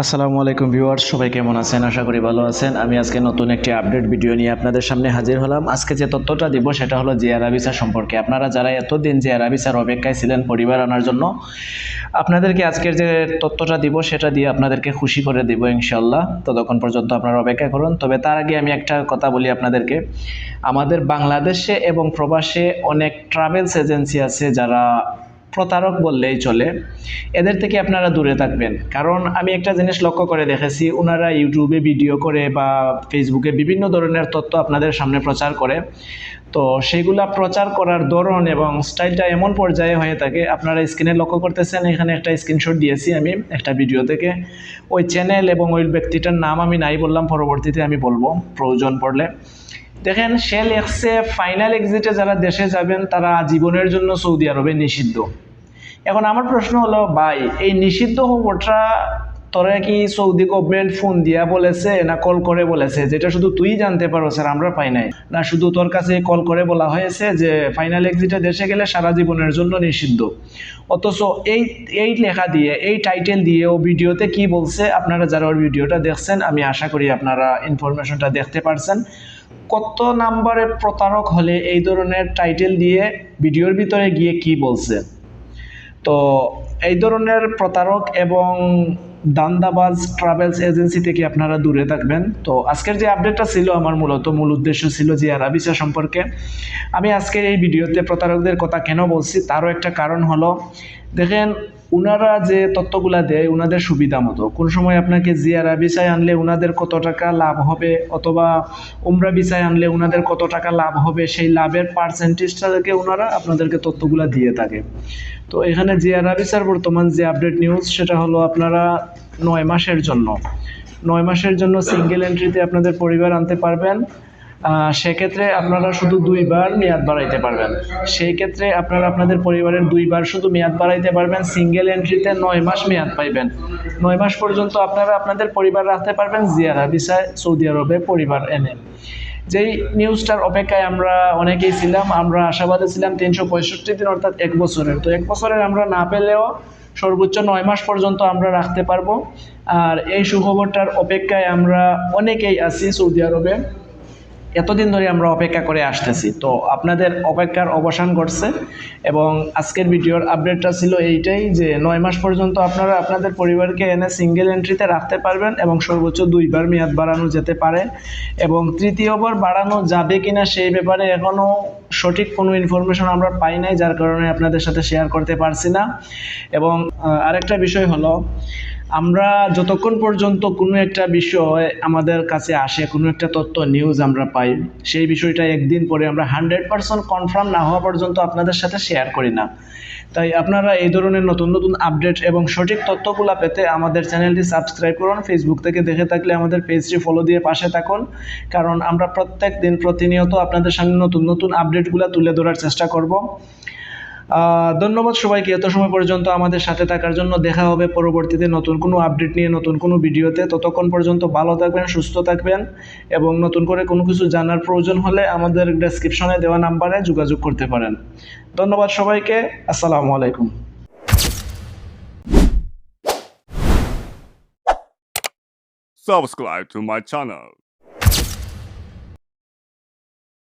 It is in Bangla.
আসসালামু আলাইকুম ভিউয়ার্স, সবাই কেমন আছেন? আশা করি ভালো আছেন। আমি আজকে নতুন একটি আপডেট ভিডিও নিয়ে আপনাদের সামনে হাজির হলাম। আজকে যে তথ্যটা দিব সেটা হলো জিয়ার আবিসা সম্পর্কে। আপনারা যারা এতদিন জিয়ার আবিসার অপেক্ষায় ছিলেন পরিবার আনার জন্য, আপনাদেরকে আজকের যে তথ্যটা দিব সেটা দিয়ে আপনাদেরকে খুশি করে দিব ইনশাল্লাহ ততক্ষণ পর্যন্ত আপনারা অপেক্ষা করুন। তবে তার আগে আমি একটা কথা বলি আপনাদেরকে। আমাদের বাংলাদেশে এবং প্রবাসে অনেক ট্রাভেলস এজেন্সি আছে যারা প্রতারক বললেই চলে। এদের থেকে আপনারা দূরে থাকবেন। কারণ আমি একটা জিনিস লক্ষ্য করে দেখেছি ওনারা ইউটিউবে ভিডিও করে বা ফেসবুকে বিভিন্ন ধরনের তথ্য আপনাদের সামনে প্রচার করে। তো সেগুলা প্রচার করার ধরন এবং স্টাইলটা এমন পর্যায়ে হয়ে থাকে, আপনারা স্ক্রিনে লক্ষ্য করতেছেন, এখানে একটা স্ক্রিনশট দিয়েছি আমি একটা ভিডিও থেকে। ওই চ্যানেল এবং ওই ব্যক্তিটার নাম আমি নাই বললাম, পরবর্তীতে আমি বলব, প্রয়োজন পড়লে। দেখেন, সে লেখছে ফাইনাল এক্সিটে যারা দেশে যাবেন, তারা জীবনের জন্য সৌদি আরবে নিষিদ্ধ। এখন আমার প্রশ্ন হলো, ভাই, এই নিষিদ্ধ খবরটা তোরা কি সৌদি গভর্নমেন্ট ফোন দিয়া বলেছে, না কল করে বলেছে? যেটা শুধু তুই জানতে পারো স্যার আমরা পাই নাই। না, শুধু তোর কাছে কল করে বলা হয়েছে যে ফাইনাল এক্সিটে দেশে গেলে সারা জীবনের জন্য নিষিদ্ধ। অথচ এই এই লেখা দিয়ে, এই টাইটেল দিয়ে ও ভিডিওতে কি বলছে, আপনারা যারা ওর ভিডিওটা দেখছেন, আমি আশা করি আপনারা ইনফরমেশনটা দেখতে পারছেন। কত নাম্বারে প্রতারক হলে এই ধরনের টাইটেল দিয়ে ভিডিওর ভিতরে গিয়ে কি বলছে? তো এই ধরনের প্রতারক এবং দান্দাবাজ ট্রাভেলস এজেন্সি থেকে আপনারা দূরে থাকবেন। তো আজকের যে আপডেটটা ছিল আমার মূলত মূল উদ্দেশ্য ছিল যে আরাবিসা সম্পর্কে। আমি আজকের এই ভিডিওতে প্রতারকদের কথা কেন বলছি? তারও একটা কারণ হলো, দেখেন ওনারা যে তথ্যগুলা দেয় ওনাদের সুবিধা মতো। কোন সময় আপনাকে জিয়ারা বিষয় আনলে ওনাদের কত টাকা লাভ হবে, অথবা উমরা বিষয় আনলে ওনাদের কত টাকা লাভ হবে, সেই লাভের পার্সেন্টেজটাকে ওনারা আপনাদেরকে তথ্যগুলা দিয়ে থাকে। তো এখানে জিয়ারা বিচার বর্তমান যে আপডেট নিউজ সেটা হলো আপনারা নয় মাসের জন্য। নয় মাসের জন্য সিঙ্গেল এন্ট্রিতে আপনাদের পরিবার আনতে পারবেন। সেক্ষেত্রে আপনারা শুধু দুইবার মেয়াদ বাড়াইতে পারবেন। সেই ক্ষেত্রে আপনারা আপনাদের পরিবারের দুইবার শুধু মেয়াদ বাড়াইতে পারবেন সিঙ্গেল এন্ট্রিতে নয় মাস মেয়াদ পাইবেন। নয় মাস পর্যন্ত আপনারা আপনাদের পরিবার রাখতে পারবেন, জিয়ারা ভিসায় সৌদি আরবে পরিবার এনে। যেই নিউজটার অপেক্ষায় আমরা অনেকেই ছিলাম, আমরা আশাবাদে ছিলাম তিনশো পঁয়ষট্টি দিন, অর্থাৎ এক বছরের। তো এক বছরের আমরা না পেলেও সর্বোচ্চ নয় মাস পর্যন্ত আমরা রাখতে পারব। আর এই সুখবরটার অপেক্ষায় আমরা অনেকেই আছি সৌদি আরবে। এতদিন ধরে আমরা অপেক্ষা করে আসতেছি। তো আপনাদের অপেক্ষার অবসান ঘটছে এবং আজকের ভিডিওর আপডেটটা ছিল এইটাই যে নয় মাস পর্যন্ত আপনারা আপনাদের পরিবারকে এনে সিঙ্গেল এন্ট্রিতে রাখতে পারবেন এবং সর্বোচ্চ দুইবার মেয়াদ বাড়ানো যেতে পারে এবং তৃতীয়বার বাড়ানো যাবে কিনা সেই ব্যাপারে এখনও সঠিক কোনো ইনফরমেশন আমরা পাই নাই, যার কারণে আপনাদের সাথে শেয়ার করতে পারছি না। এবং আরেকটা বিষয় হলো আমরা যতক্ষণ পর্যন্ত কোনো একটা বিষয় আমাদের কাছে আসে, কোনো একটা তথ্য নিউজ আমরা পাই, সেই বিষয়টা একদিন পরে আমরা হান্ড্রেড পার্সেন্ট কনফার্ম না হওয়া পর্যন্ত আপনাদের সাথে শেয়ার করি না। তাই আপনারা এই ধরনের নতুন নতুন আপডেট এবং সঠিক তথ্যগুলো পেতে আমাদের চ্যানেলটি সাবস্ক্রাইব করুন ফেসবুক থেকে দেখে থাকলে আমাদের পেজটি ফলো দিয়ে পাশে থাকুন, কারণ আমরা প্রত্যেক দিন প্রতিনিয়ত আপনাদের সামনে নতুন নতুন আপডেটগুলো তুলে ধরার চেষ্টা করব। ধন্যবাদ সবাইকে। এত সময় পর্যন্ত আমাদের সাথে থাকার জন্য দেখা হবে পরবর্তীতে নতুন কোনো আপডেট নিয়ে, নতুন কোনো ভিডিওতে। ততক্ষণ পর্যন্ত ভালো থাকবেন, সুস্থ থাকবেন এবং নতুন করে কোনো কিছু জানার প্রয়োজন হলে আমাদের ডেসক্রিপশনে দেওয়া নাম্বারে যোগাযোগ করতে পারেন। ধন্যবাদ সবাইকে। আসসালামু আলাইকুম। Subscribe to my channel.